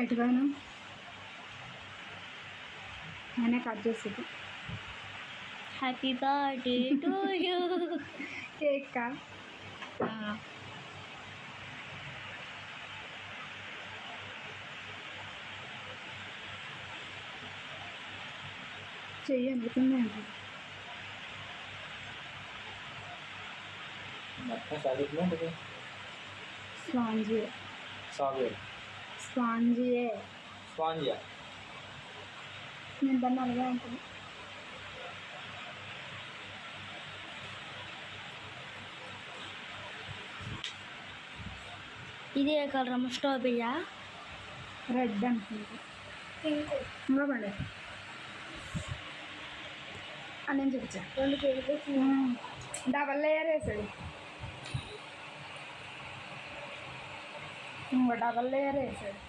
ఎటు పోయాను నేనే కట్ చేసేది happy birthday to you cake చెయ్యి అందుకుంది మొత్తం చదువుకున్నాం స్పాంజీ సాఫ్ట్వేర్ స్పాంజీయే స్పాంజియా నేను దాన్ని అలాగే ఉంటుంది ఇది ఏ కలర్ అమ్మ స్ట్రాబెరియా రెడ్ అనుకుంటా పండు అని నేను చూపించా రెండు కేజీలు డబల్ లేయర్ వేసాడు ఇంకో డబల్ లేయర్ వేసాడు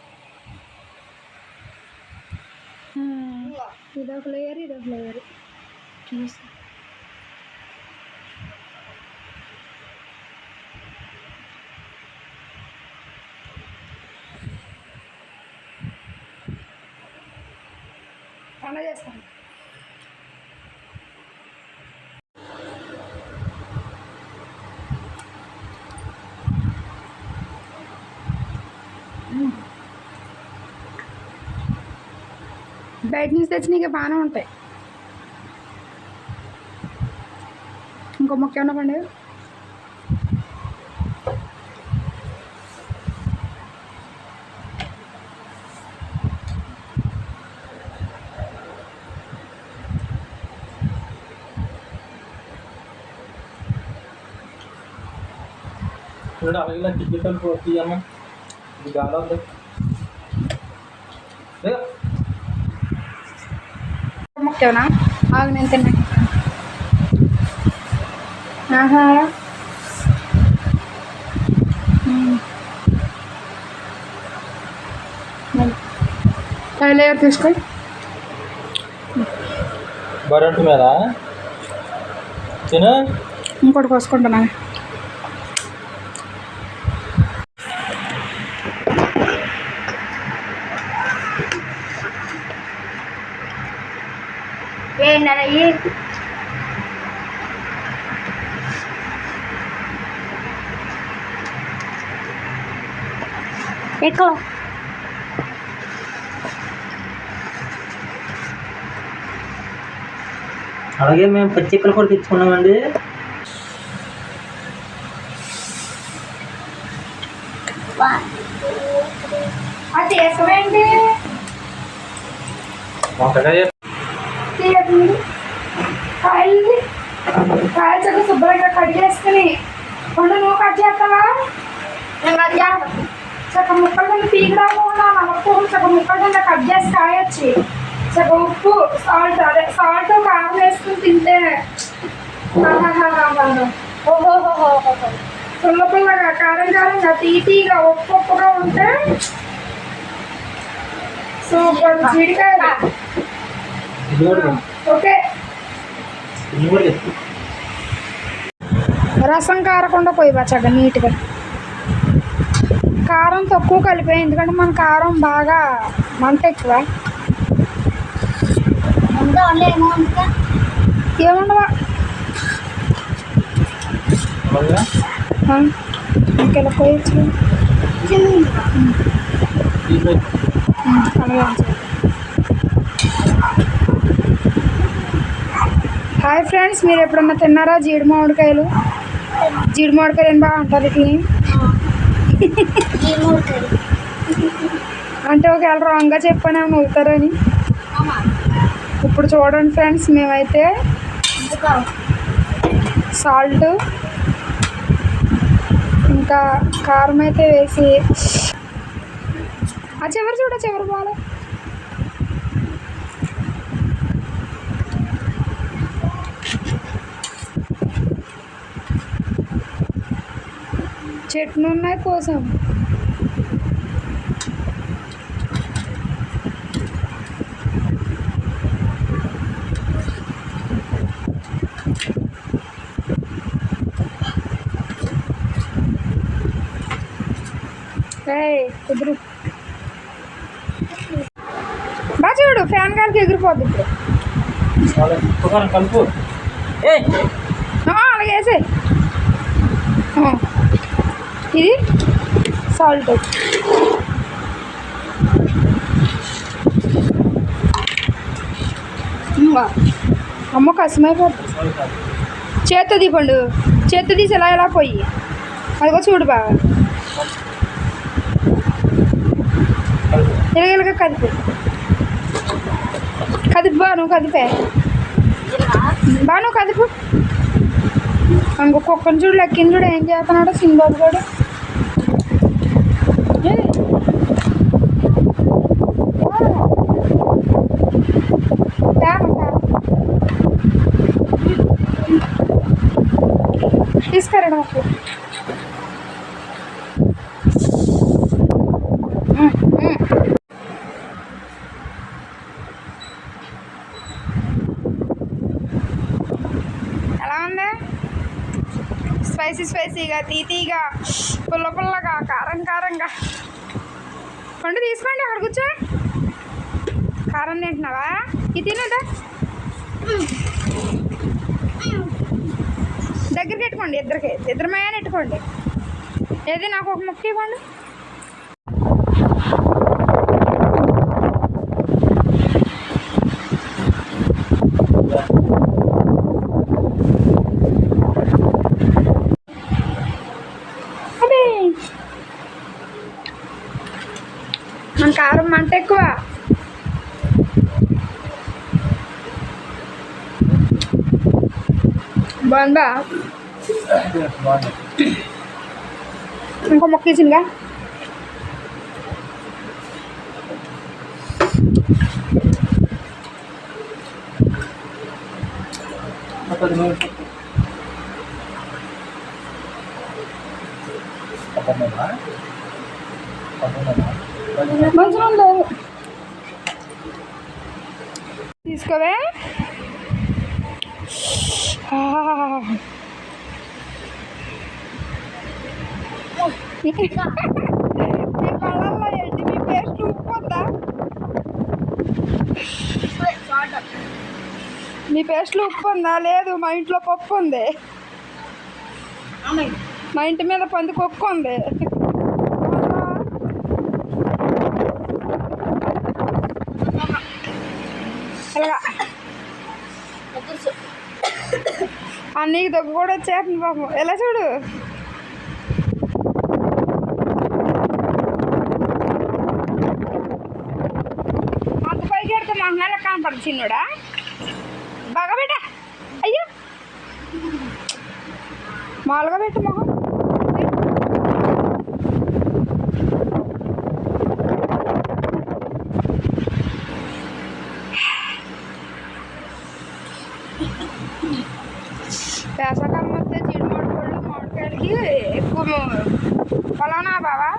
ఇదొక లేయర్ ఇదొక లేయర్ చూసి బయట నుంచి తెచ్చినవి బాగానే ఉంటాయి ఇంకో మొక్క ఏమన్నా పండుగ చూడు అలాగే టికెట్ తీయమ్మా ఇది గాలి ఉంది లేదు మొక్క ఏమన్నా ఆగు నేను తిన్నా ఆహా లేయర్ తీసుకో బరంటు మీద తిను ఇంకోటి కోసుకుంటున్నా ఏంటయ్యి ఎక్కువ. అలాగే మేము పచ్చిక్కలు కూడా తెచ్చుకున్నామండి. వంకాయ తీయకండి కాయలు కాయలు చక్కగా శుభ్రంగా కట్ చేసుకుని పండు నువ్వు కట్ చేస్తావా నేను అది చేస్తాను. సగం ముక్కలు కింద పీకడానికి నలుపు సగం ముక్కలు కింద కట్ చేసి కాయొచ్చి సగం ఉప్పు సాల్ట్ అదే సాల్ట్ కారం వేసుకుని తింటే ఆహాహాహాహా. ఓహోహోహోహో. పుల్ల పుల్లగా కారం కారంగా తీతీగా ఉప్పు ఉప్పుగా ఉంటే సూపర్ జీడికాయ రసం కారకుండా పోయి బచ్చగా నీట్గా. కారం తక్కువ కలిపాయి ఎందుకంటే మన కారం బాగా మంట ఎక్కువ. ఏముండవా? అలాగే ఇంకెలా పోయచ్చు. అలాగే. హాయ్ ఫ్రెండ్స్ మీరు ఎప్పుడన్నా తిన్నారా? జీడి మామిడికాయలు? జీడి మామిడికాయలు ఏం బాగా అంటారు ఇట్లా అంటే ఒకవేళ రాంగ్గా చెప్పాను ఏమైనా అవుతారని ఇప్పుడు చూడండి ఫ్రెండ్స్ మేమైతే సాల్ట్ ఇంకా కారం అయితే వేసి ఆ చివరి చూడ చివరి బాగా చెట్లు ఉన్నాయి కోసం కుదురు బాగా చూడు ఫ్యాన్ గారికి ఎగిరిపోద్ది ఇప్పుడు. అలాగేసే ఇది సాల్ట్. అమ్మ కష్టమైపోతుంది చాలు చేత్తో తీపండు చేత్తో తీసి ఎలా ఎలా పోయి. అదిగో చూడు బాగా కలుపు ఇలాగ కదిపే. కదిపు నువ్వు కదిపే. బా నువ్వు కదిపు. ఇంకో కుక్కని చూడు లెక్కని చూడు ఏం చేస్తున్నాడో సింబాబు కూడా ఏయ్. తేమ, తీసుకురా నాకు ఎలా ఉంది స్పైసీ స్పైసీగా తీతీగా పుల్ల పుల్లగా కారం కారంగా. పండు తీసుకోండి అక్కడ కూర్చో. కారం తింటున్నావా? ఇది తినదా దగ్గరికి పెట్టుకోండి ఇద్దరికి. ఇద్దరు పెట్టుకోండి ఏది నాకు ఒక ముక్క ఇవ్వండి అదే మన కారం మంట ఎక్కువ బాగుందా బాగుంది ఇంకో మొక్క ఇచ్చిందిగా పది నూనె పక్కనేనా పక్కనేనా మంచిగా లేదు తీసుకోవే ఆ. మీ కళ్ళల్లో ఏంటి మీ పేస్ట్ ఉప్పు ఉందా మీ పేస్ట్లో ఉప్పు ఉందా? లేదు మా ఇంట్లో పప్పు ఉంది. మా ఇంటి మీద పంది కుక్క ఉంది ఇలాగా నీకు దగ్గు కూడా వచ్చేస్తుంది పాపం. ఎలా చూడు? అంత పైకి ఎడితే మాకు నెల కనపడదు చిన్నోడా. బాగా పెట్ట అయ్యో. మామూలుగా పెట్టు మొహం. వేసవకాలం వస్తే జీడిమామిడి పళ్ళు మామిడికాయలకి ఎక్కువ పొలనా బావా?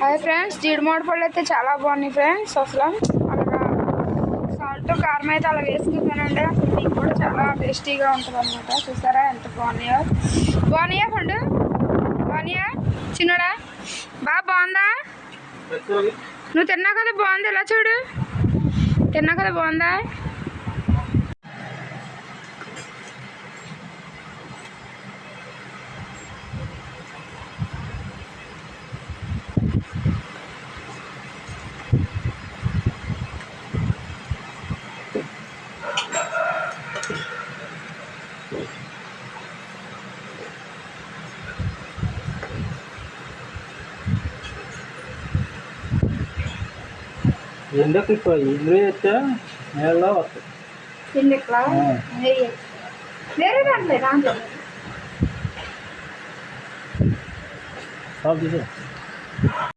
హాయ్ ఫ్రెండ్స్ జీడిమామిడి పళ్ళు అయితే చాలా బాగున్నాయి ఫ్రెండ్స్ అసలు. అలాగా సాల్ట్ కారం అయితే అలా వేసుకుంటానండి. అసలు మీకు కూడా చాలా టేస్టీగా ఉంటుంది అనమాట చూసారా ఎంత బాగున్నాయో. బాగున్నాయా పండు? బాగున్నాయా? చిన్నడా? బాగా బాగుందా? నువ్వు తిన్నా కదా బాగుంది? ఎలా చూడు. తిన్నా కదా బాగుందా? ఎందుకు ఎక్కువ ఇందులో వేస్తే నీళ్ళలో వస్తాయి పిండిట్లా ఆ. వేరే దాంట్లో దాంట్లో సాల్ట్ తీసే